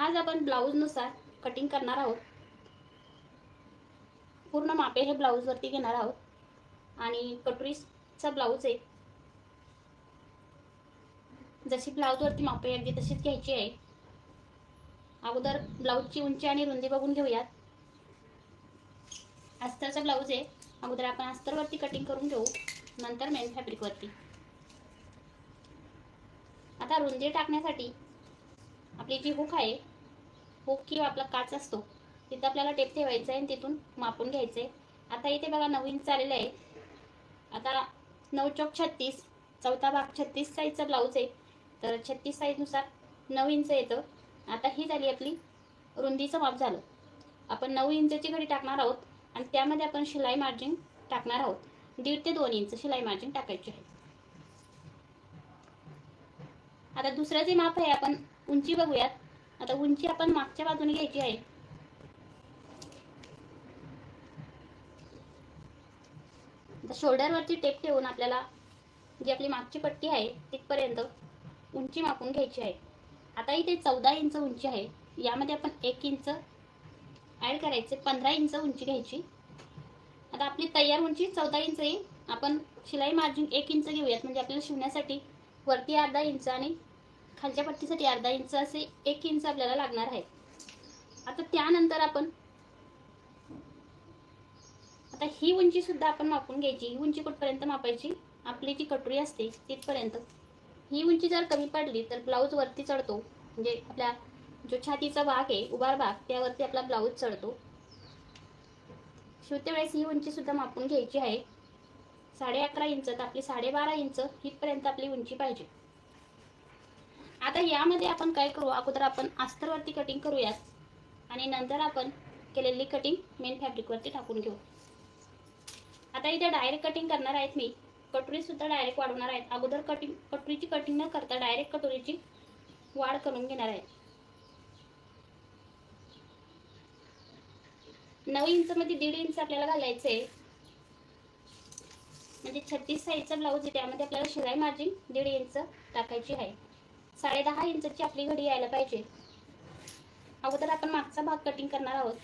आज आपण ब्लाऊजनुसार कटिंग करणार आहोत. पूर्ण मापे हे ब्लाऊजवरती घेणार आहोत. आणि कटोरीचा ब्लाऊज आहे. जशी ब्लाऊजवरती मापे अगदी तशीच घ्यायची आहे. अगोदर ब्लाऊजची उंची आणि रुंदी बघून घेऊयात. अस्तरचा ब्लाऊज आहे. अगोदर आपण अस्तरवरती कटिंग करून घेऊ. नंतर मेन फॅब्रिकवरती आता रुंदी टाकण्यासाठी आपली जी हुक आहे हुक किंवा आपला काच असतो तिथं आपल्याला टेप ठेवायचा आहे आणि तिथून मापून घ्यायचं आहे आता इथे बघा नऊ इंच आलेलं आहे. आता नऊ चौक छत्तीस चौथा भाग छत्तीस साईजचा ब्लाऊज आहे. तर छत्तीस साईजनुसार नऊ इंच येतं. आता ही झाली आपली रुंदीचं माप झालं. आपण नऊ इंचची घडी टाकणार आहोत आणि त्यामध्ये आपण शिलाई मार्जिन टाकणार आहोत. दीड ते दोन इंच शिलाई मार्जिन टाकायची आहे. आता दुसरं जे माप आहे आपण उंची बघूयात. आता उंची आपण मागच्या बाजूने घ्यायची आहे. आता शोल्डरवरती टेप ठेवून आपल्याला जी आपली मागची पट्टी आहे तिथपर्यंत उंची मापून घ्यायची आहे. आता इथे चौदा इंच उंची आहे. यामध्ये आपण एक इंच ॲड करायचे पंधरा इंच उंची घ्यायची. आता आपली तयार उंची चौदा इंच येईल आपण शिलाई मार्जिन एक इंच घेऊयात. म्हणजे आपल्याला शिवण्यासाठी वरती अर्धा इंच आणि खालच्या पट्टीसाठी अर्धा इंच असे एक इंच आपल्याला लागणार आहे. आता त्यानंतर आपण आता ही उंची सुद्धा आपण मापून घ्यायची. ही उंची कुठपर्यंत मापायची? आपली जी कटोरी असते तिथपर्यंत. ही उंची जर कमी पडली तर ब्लाऊज वरती चढतो. म्हणजे आपल्या जो छातीचा भाग आहे उभार भाग त्यावरती आपला ब्लाऊज चढतो. शिवते वेळेस ही उंची सुद्धा मापून घ्यायची आहे. साडे अकरा इंच तर आपली साडेबारा इंच हितपर्यंत आपली उंची पाहिजे. आता यामध्ये आपण काय करू? अगोदर आपण अस्तरवरती कटिंग करूयात. आणि नंतर आपण केलेली कटिंग मेन फॅब्रिकवरती टाकून घेऊ. आता इथे डायरेक्ट कटिंग करणार आहेत मी. कटोरीसुद्धा डायरेक्ट वाढवणार आहेत. अगोदर कटिंग कटोरीची कटिंग न करता डायरेक्ट कटोरीची वाढ करून घेणार आहे नऊ इंचमध्ये दीड इंच आपल्याला घालायचं आहे म्हणजे छत्तीस साईजचा ब्लाऊज आहे. त्यामध्ये आपल्याला शिलाई मार्जिन दीड इंच टाकायची आहे. साडे दहा इंचची आपली घडी यायला पाहिजे. अगोदर आपण मागचा भाग कटिंग करणार आहोत.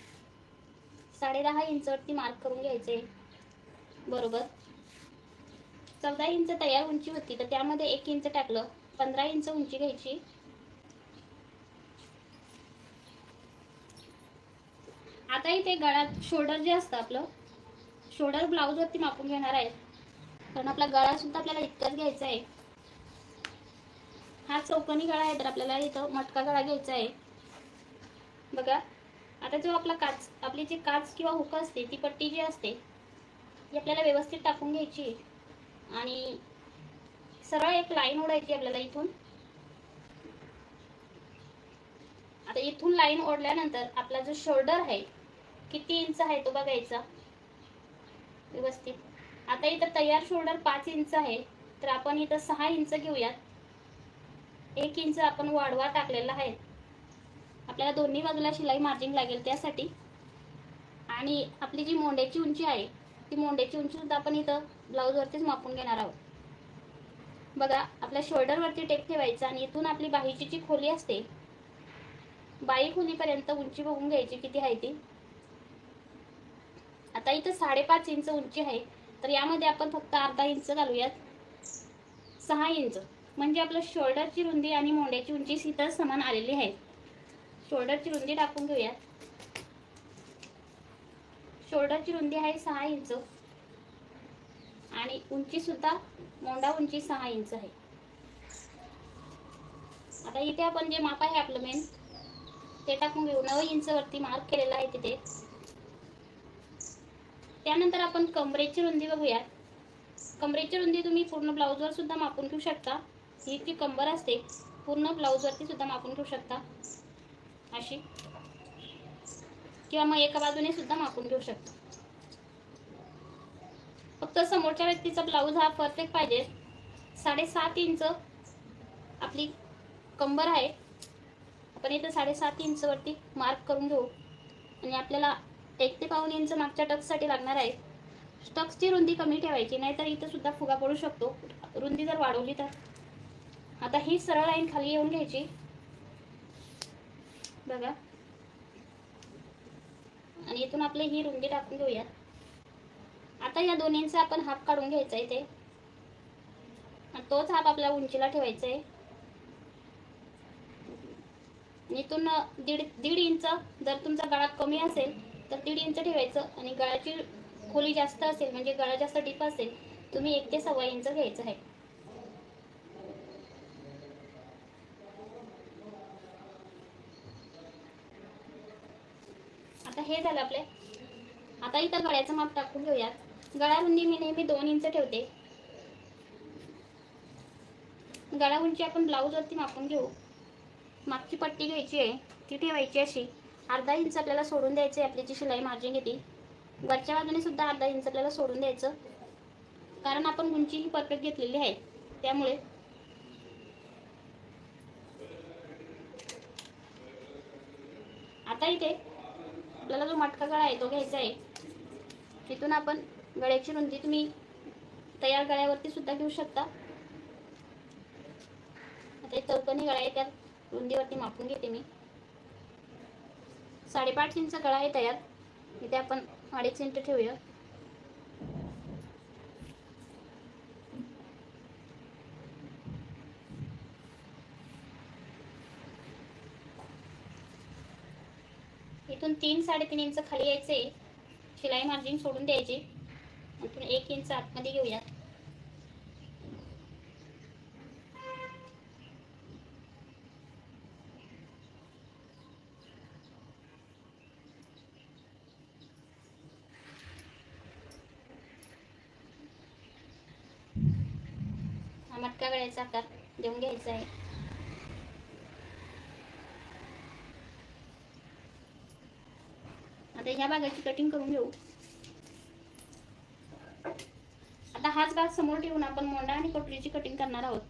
साडे दहा इंचवरती मार्क करून घ्यायचे. बरोबर? चौदा इंच तयार उंची होती तर त्यामध्ये एक इंच टाकलं. पंधरा इंच उंची घ्यायची. आता इथे गळ्यात शोल्डर जे असतं आपलं शोल्डर ब्लाऊजवरती मापून घेणार आहे. कारण आपला गळा सुद्धा आपल्याला इतकाच घ्यायचा आहे. हा चौकणी गळा आहे तर आपल्याला इथं मटका गळा घ्यायचा आहे. बघा आता जो आपला काच आपली जी काच किंवा हुक असते ती पट्टी जी असते ती आपल्याला व्यवस्थित टाकून घ्यायची आणि सरळ एक लाईन ओढायची आपल्याला इथून. आता इथून लाईन ओढल्यानंतर आपला जो शोल्डर आहे किती इंच आहे तो बघायचा. व्यवस्थित. आता इथं तयार शोल्डर पाच इंच आहे तर आपण इथं सहा इंच घेऊयात. एक इंच आपण वाढवा टाकलेला आहे. आपल्याला दोन्ही बाजूला शिलाई मार्जिन लागेल त्यासाठी. आणि आपली जी मोंड्याची उंची आहे ती मोंड्याची उंची सुद्धा आपण इथं ब्लाऊजवरतीच मापून घेणार आहोत. बघा आपल्या शोल्डरवरती टेप ठेवायचा आणि इथून आपली बाहीची जी खोली असते बाई खोलीपर्यंत उंची बघून घ्यायची किती आहे ती. आता इथं साडेपाच इंच उंची आहे तर यामध्ये आपण फक्त अर्धा इंच घालूयात. सहा इंच. म्हणजे आपलं शोल्डरची रुंदी आणि मोंड्याची उंची इथं समान आलेली आहे. शोल्डरची रुंदी टाकून घेऊयात शोल्डरची रुंदी आहे सहा इंच. आणि उंची सुद्धा मोंडा उंची सहा इंच आहे. आता इथे आपण जे माप आहे आपलं मेन ते टाकून घेऊ. नऊ इंच वरती मार्क केलेला आहे तिथे. त्यानंतर आपण कमरेची रुंदी बघूयात कमरेची रुंदी तुम्ही पूर्ण ब्लाऊजवर सुद्धा मापून घेऊ शकता. ही जी कंबर असते पूर्ण ब्लाऊजवरती सुद्धा मापून घेऊ शकता. अशी. किंवा मग एका बाजूने सुद्धा मापून घेऊ शकता. फक्त समोरच्या व्यक्तीचा ब्लाऊज हा परफेक्ट पाहिजे. साडेसात इंच आपली कंबर आहे. आपण इथं साडेसात इंच वरती मार्क करून घेऊ. आणि आपल्याला एक ते पाऊन इंच मागच्या टक्ससाठी लागणार आहे. टक्सची रुंदी कमी ठेवायची नाहीतर इथं सुद्धा फुगा पडू शकतो. रुंदी जर वाढवली तर. आता ही सरळ लाईन खाली येऊन घ्यायची. बघा. आणि इथून आपली ही रुंदी टाकून घेऊयात. आता या दोन्हींचा आपण हाफ काढून घ्यायचा आहे ते तोच हाफ आपल्या उंचीला ठेवायचा आहे. इथून दीड दीड इंच जर तुमचा गळा कमी असेल तर दीड इंच ठेवायचं आणि गळाची खोली जास्त असेल म्हणजे गळा जास्त डीप असेल तुम्ही एक ते सव्वा इंच घ्यायचं आहे. आता हे झालं आपले. आता इथं गळ्याचं माप टाकून घेऊयात. गळा रुंदी मी नेहमी दोन इंच ठेवते. गळा उंची आपण ब्लाऊज वरती मापून घेऊ. मागची पट्टी घ्यायची आहे. ती ठेवायची अशी. अर्धा इंच आपल्याला सोडून द्यायचं आहे आपली जी शिलाई मार्जिन येते वरच्या बाजूने सुद्धा अर्धा इंच आपल्याला सोडून द्यायचं. कारण आपण उंची ही परफेक्ट घेतलेली आहे. त्यामुळे आता इथे आपल्याला जो मटका गळा आहे तो घ्यायचा आहे. तिथून आपण गळ्याची रुंदी तुम्ही तयार गळ्यावरती सुद्धा घेऊ शकता. आता चौकणी गळा आहे त्या रुंदीवरती मापून घेते मी. साडेपाच इंच गळा आहे तयार. इथे आपण अडीच इंच ठेवूया. इथून तीन साडेतीन इंच खाली यायचे. शिलाई मार्जिन सोडून द्यायची. इथून एक इंच आतमध्ये घेऊया हा मटका गळ्याचा आकार देऊन घ्यायचा आहे. या भागाची कटिंग करून घेऊ. आता हाच भाग समोर ठेवून आपण मोंडा आणि कटोरीची कटिंग करणार आहोत.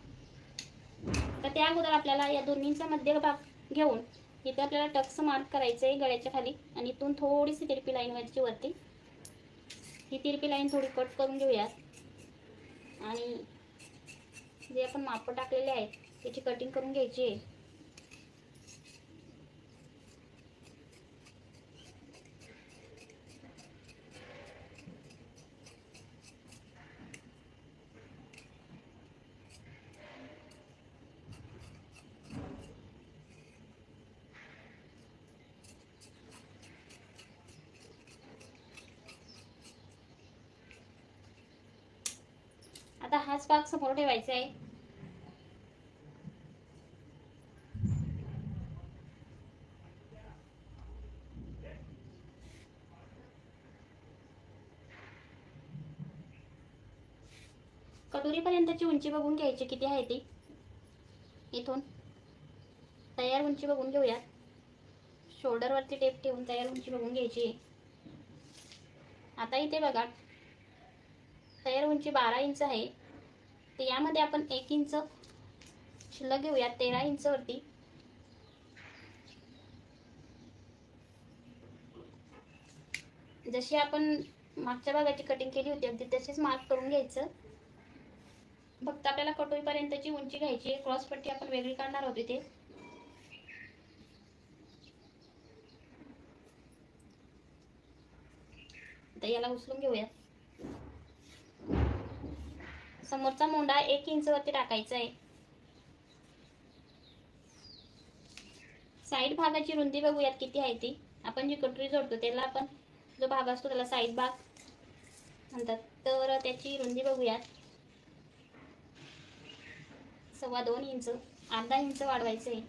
तर त्या अगोदर आपल्याला या दोन्हींचा मध्य भाग घेऊन इथे आपल्याला टक्स मार्क करायचं आहे गळ्याच्या खाली आणि इथून थोडीशी तिरपी लाईन व्हायची वरती. ही तिरपी लाईन थोडी कट करून घेऊयात. आणि जे आपण माप टाकलेले आहेत त्याची कटिंग करून घ्यायची आहे आता हाच भाग समोर ठेवायचा आहे कटोरीपर्यंतची उंची बघून घ्यायची किती आहे ती? इथून. तयार उंची बघून घेऊयात. शोल्डरवरती टेप ठेवून तयार उंची बघून घ्यायची. आता इथे बघा. तयार उंची बारा इंच आहे. तर यामध्ये आपण एक इंच शिल्लक घेऊया तेरा इंचवरती जशी आपण मागच्या भागाची कटिंग केली होती अगदी तशीच मार्क करून घ्यायचं. फक्त आपल्याला कटोरीपर्यंतची उंची घ्यायची क्रॉसपट्टी क्रॉस पट्टी आपण वेगळी काढणार आहोत इथे. आता याला उचलून घेऊया समोरचा मोंडा एक इंच वरती टाकायचा आहे साईड भागाची रुंदी बघूयात किती आहे ती. आपण जी कटोरी जोडतो त्याला आपण जो भाग असतो त्याला साईड भाग म्हणतात. तर त्याची रुंदी बघूयात. सव्वा दोन इंच अर्धा इंच वाढवायचं आहे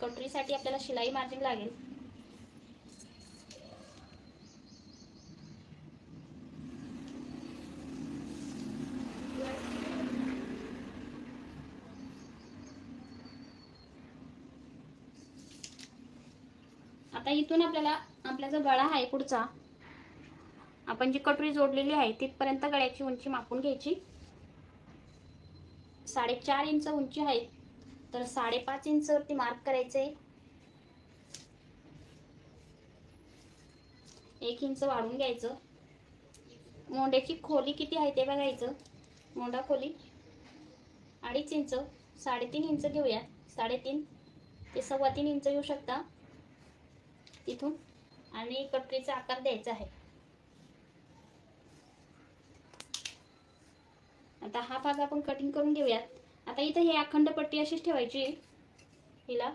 कटोरीसाठी आपल्याला शिलाई मार्जिन लागेल आता इथून आपल्याला आपला जो गळा आहे पुढचा आपण जी कटोरी जोडलेली आहे तिथपर्यंत गळ्याची उंची मापून घ्यायची. साडेचार इंच उंची आहे तर साडेपाच इंचवरती मार्क करायचे. एक इंच वाढून घ्यायचं. मोंड्याची खोली किती आहे ते बघायचं. मोंडा खोली. अडीच इंच साडेतीन इंच घेऊया साडेतीन ते सव्वा तीन इंच घेऊ शकता. तिथून आणि कटरीचा आकार द्यायचा आहे. आता हा भाग आपण कटिंग करून घेऊयात. आता इथं ही अखंड पट्टी अशीच ठेवायची. हिला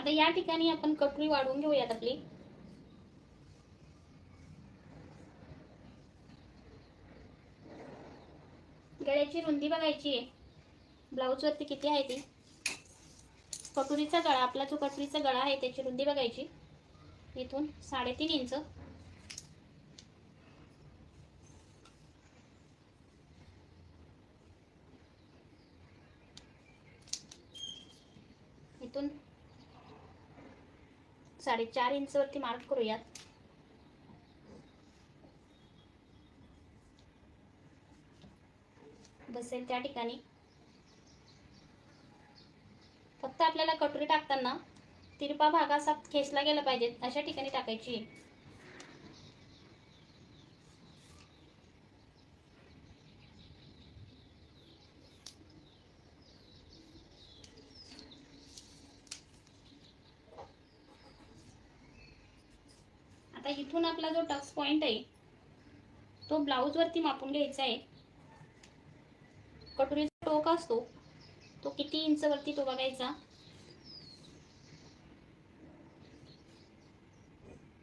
आता या ठिकाणी आपण कटोरी वाढवून घेऊयात आपली. गळ्याची रुंदी बघायची आहे. ब्लाऊज वरती किती आहे ती? कटोरीचा गळा आपला जो कटोरीचा गळा आहे त्याची रुंदी बघायची. इथून साडेतीन इंच इथून साडेचार इंच वरती मार्क करूयात. बसेल त्या ठिकाणी. फक्त आपल्याला कटोरी टाकताना तिरपा भाग असा खेचला गेला पाहिजे अशा ठिकाणी टाकायची. इथून आपला जो टक्स पॉइंट आहे तो ब्लाऊजवरती मापून घ्यायचा आहे. कटोरीचा टोक असतो तो किती इंच वरती तो बघायचा.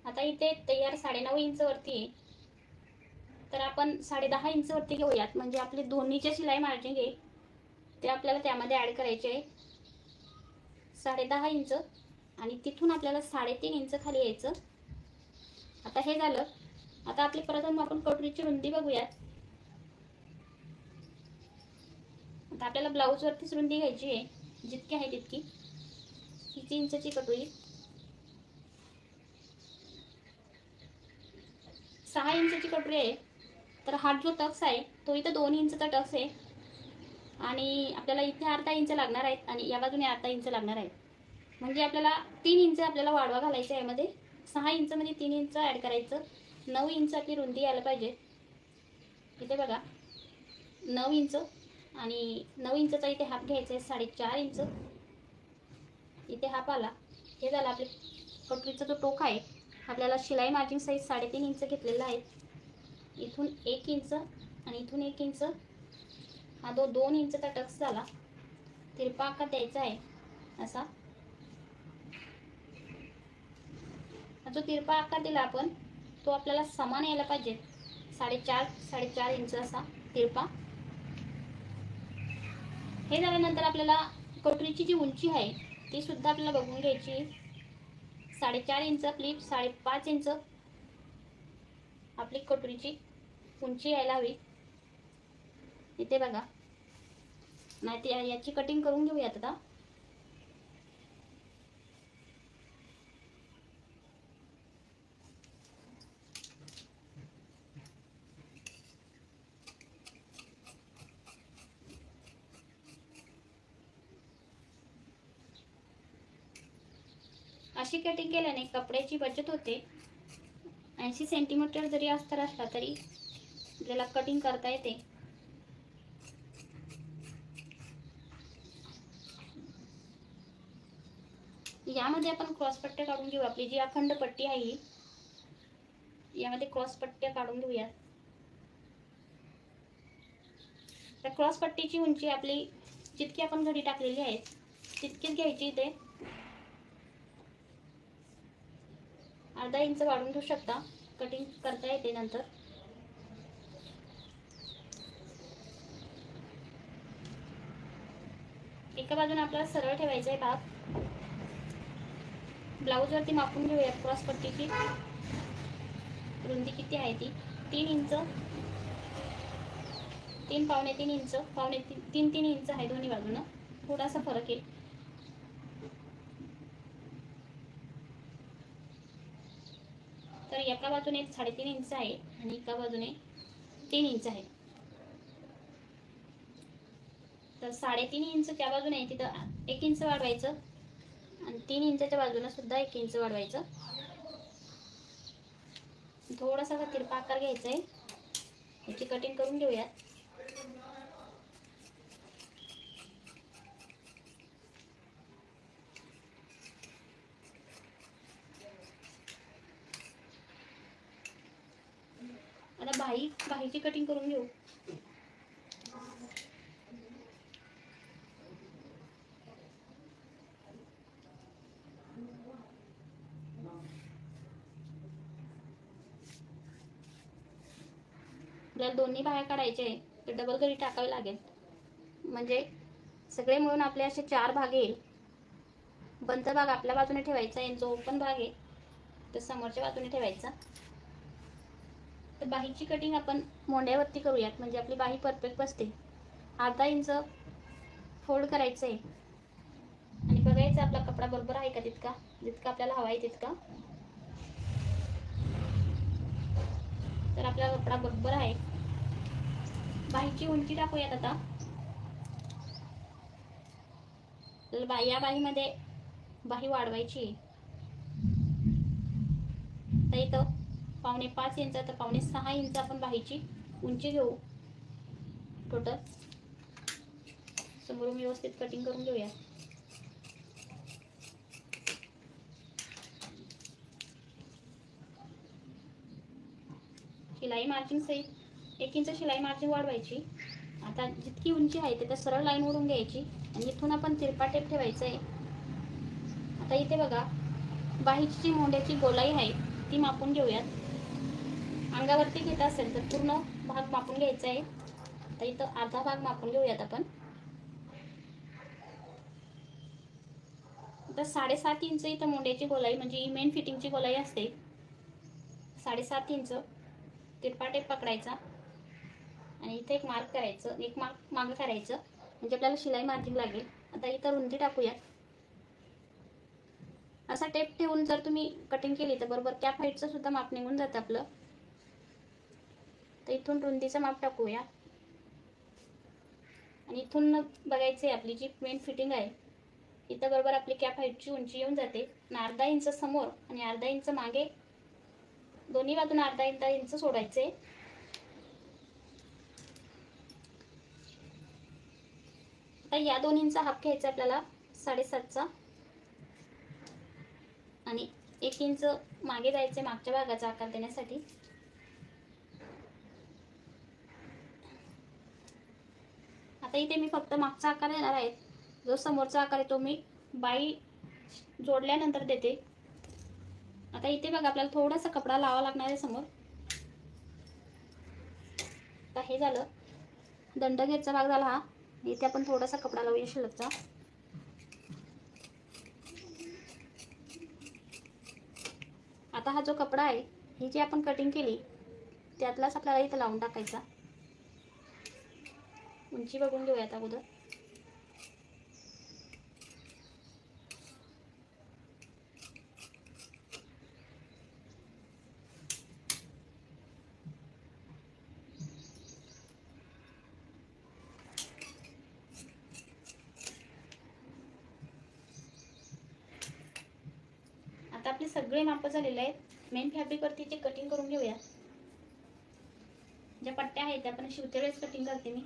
आता इथे तयार साडेनऊ इंच वरती आहे. तर आपण साडे दहा इंच वरती घेऊयात. म्हणजे आपले दोन्हीचे शिलाई मार्जिन आहे ते आपल्याला त्यामध्ये ऍड करायचे आहे. साडे दहा इंच आणि तिथून आपल्याला साडेतीन इंच खाली यायचं. आता हे झालं. आता आपली प्रथम आपण कटोरीची रुंदी बघूयात. आता आपल्याला ब्लाऊज वरतीच रुंदी घ्यायची आहे. जितकी आहे तितकी. किती इंचची कटोरी. सहा इंचची कटोरी आहे. तर हा जो टक्स आहे तो इथं दोन इंचचा टक्स आहे. आणि आपल्याला इथे अर्धा इंच लागणार आहेत आणि या बाजूने अर्धा इंच लागणार आहे म्हणजे आपल्याला तीन इंच आपल्याला वाढवा घालायचा यामध्ये. सहा इंचमध्ये म्हणजे तीन इंच ॲड करायचं. नऊ इंच आपली रुंदी यायला पाहिजे. इथे बघा. नऊ इंच आणि नऊ इंचचा इथे हाफ घ्यायचा आहे साडेचार इंच. इथे हाफ आला. हे झालं आपले कटरीचा जो टोक आहे आपल्याला शिलाई मार्जिंग साईज साडेतीन इंच घेतलेला आहे. इथून एक इंच आणि इथून एक इंच. हा दो दोन इंचचा टक्स झाला तिरपा आकार द्यायचा आहे. असा हा जो तिरपा आकार दिला आपण तो आपल्याला समान यायला पाहिजे. साडेचार साडेचार इंच असा तिरपा. हे झाल्यानंतर आपल्याला कटोरीची जी उंची आहे ती सुद्धा आपल्याला बघून घ्यायची. साडेचार इंच आपली साडेपाच इंच आपली कटोरीची उंची यायला हवी. इथे बघा. नाही ते याची कटिंग करून घेऊयात आता. अशी कटिंग केल्याने कपड्याची बचत होते. ऐंशी सेंटीमीटर जरी अस्तर असला तरी आपल्याला कटिंग करता येते. यामध्ये आपण क्रॉस पट्ट्या काढून घेऊ. आपली जी अखंड पट्टी आहे यामध्ये क्रॉस पट्ट्या काढून घेऊया. त्या क्रॉस पट्टीची उंची आपली जितकी आपण घडी टाकलेली आहे तितकीच घ्यायची इथे. अर्धा इंच वाढून घेऊ शकता. कटिंग करता येते नंतर. एका बाजूने आपल्याला सरळ ठेवायचा आहे भाग. ब्लाऊज वरती मापून घेऊया क्रॉस पट्टीची. रुंदी किती आहे ती? तीन इंच. तीन पावणे तीन इंच. पावणे तीन तीन तीन इंच आहे दोन्ही बाजूनं. थोडासा फरक आहे तर एका बाजूने साडेतीन इंच आहे आणि एका बाजूने तीन इंच आहे. तर साडेतीन इंच त्या बाजूने तिथं एक इंच वाढवायचं आणि तीन इंचाच्या बाजूला सुद्धा एक इंच वाढवायचं. थोडासा तिरपा आकार घ्यायचा आहे. याची कटिंग करून घेऊयात. आता बाई बाईची कटिंग करून घेऊ. आपल्याला दोन्ही बाया काढायचे तर डबल घरी टाकावे लागेल. म्हणजे सगळे मिळून आपले असे चार भाग येईल. बंद भाग आपल्या बाजूने ठेवायचा आहे जो ओपन भाग आहे तो समोरच्या बाजूने ठेवायचा. तर बाहीची कटिंग आपण मोंड्यावरती करूयात. म्हणजे आपली बाही परफेक्ट बसते. अर्धा इंच फोल्ड करायचं आहे आणि बघायचं आपला कपडा बरोबर आहे का तितका? जितका आपल्याला हवा आहे तितका. तर आपला कपडा बरोबर आहे. बाहीची उंची टाकूयात आता. बा या बाहीमध्ये बाही वाढवायची तर इथं पावणे पाच इंच तर पावणे सहा इंच आपण बाहीची उंची घेऊ. टोटल समोरून व्यवस्थित कटिंग करून घेऊया. शिलाई मार्जिन सहित एक इंच शिलाई मार्जिन वाढवायची. आता जितकी उंची आहे तिथं सरळ लाईन ओढून घ्यायची आणि इथून आपण तिरपा टेप ठेवायचं आहे आता इथे बघा बाहीची जी मोंड्याची गोलाई आहे ती मापून घेऊयात. अंगावरती घेत असेल तर पूर्ण भाग मापून घ्यायचा आहे. तर इथं अर्धा भाग मापून घेऊयात आपण. तर साडेसात इंच इथं मोंड्याची गोलाई म्हणजे मेन फिटिंगची गोलाई असते. साडेसात इंच तिरपा टेप पकडायचा. आणि इथे एक मार्क करायचं एक मार्क मागं करायचं. म्हणजे आपल्याला शिलाई मार्जिंग लागेल. आता इथं रुंदी टाकूयात. असा टेप ठेवून जर तुम्ही कटिंग केली तर बरोबर त्या फाईटचं सुद्धा माप निघून जातं आपलं. तर इथून रुंदीचं माप टाकूया. आणि इथून बघायचं आहे आपली जी मेन फिटिंग आहे इथं बरोबर आपली कॅप हाईटची उंची येऊन जाते. आणि अर्धा इंच समोर आणि अर्धा इंच मागे दोन्ही बाजून अर्धा अर्धा इंच सोडायचे आता या दोन इंच हाफ घ्यायचा आपल्याला साडेसातचा. आणि एक इंच मागे जायचे मागच्या भागाचा आकार देण्यासाठी. आता इथे मी फक्त मागचा आकार देणार आहे. जो समोरचा आकार आहे तो मी बाई जोडल्यानंतर देते. आता इथे बघा आपल्याला थोडासा कपडा लावा लागणार आहे समोर. आता हे झालं. दंडगेरचा भाग झाला हा. इथे आपण थोडासा कपडा लावूया शिल्लकचा. आता हा जो कपडा आहे ही जी आपण कटिंग केली त्यातलाच आपल्याला इथं लावून टाकायचा. उंची बघून घेऊयात अगोदर. आता आपले सगळे माप झालेले आहेत. मेन फॅब्रिकवरती ते कटिंग करून घेऊया. ज्या पट्ट्या आहेत त्या पण शिवते वेळेस कटिंग करते मी.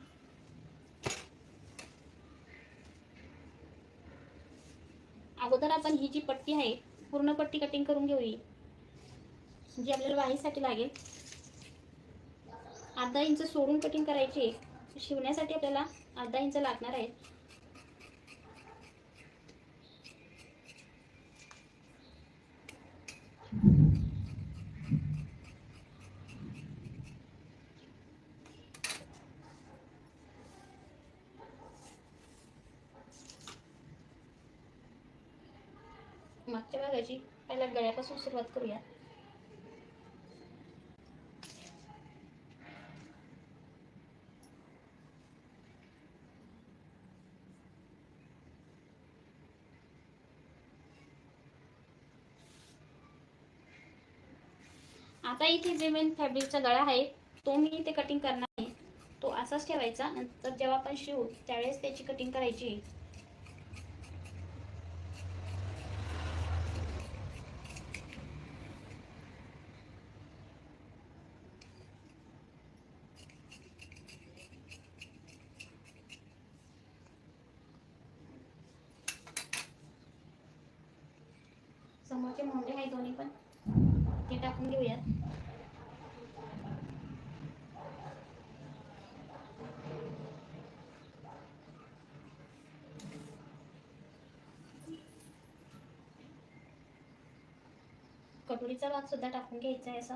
अगोदर आपण ही जी पट्टी आहे पूर्ण पट्टी कटिंग करून घेऊया. जी आपल्याला वाहीसाठी लागेल. अर्धा इंच सोडून कटिंग करायची शिवण्यासाठी आपल्याला अर्धा इंच लागणार आहे मागच्या भागाची गळ्यापासून सुरुवात करूया. आता इथे जे मेन फॅब्रिकचा गळा आहे तो मी इथे कटिंग करणार आहे. तो असाच ठेवायचा नंतर जेव्हा आपण शिवू त्यावेळेस त्याची कटिंग करायची आहे. समोरचे मोंडे आहे दोन्ही पण ते टाकून घेऊयात कटोरीचा भाग सुद्धा टाकून घ्यायचा आहे असा.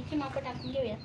आणखी मापं टाकून घेऊया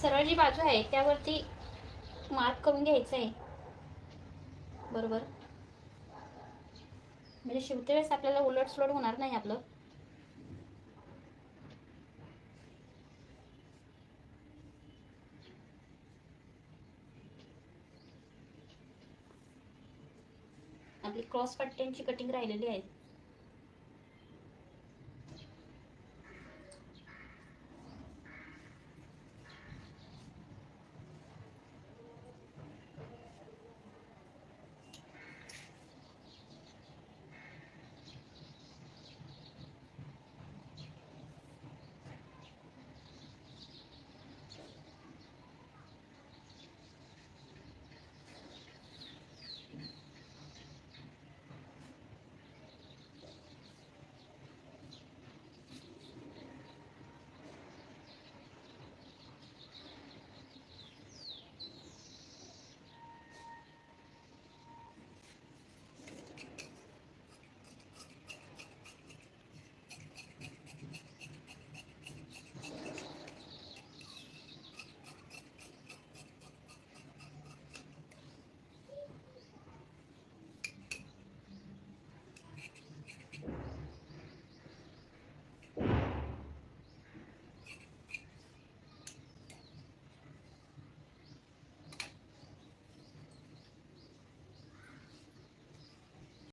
सरळ जी बाजू आहे त्यावरती मार्क करून घ्यायचं आहे बरोबर? म्हणजे शिवते वेळेस आपल्याला उलट सुलट होणार नाही आपलं. आपली क्रॉस पट्ट्यांची कटिंग राहिलेली आहे.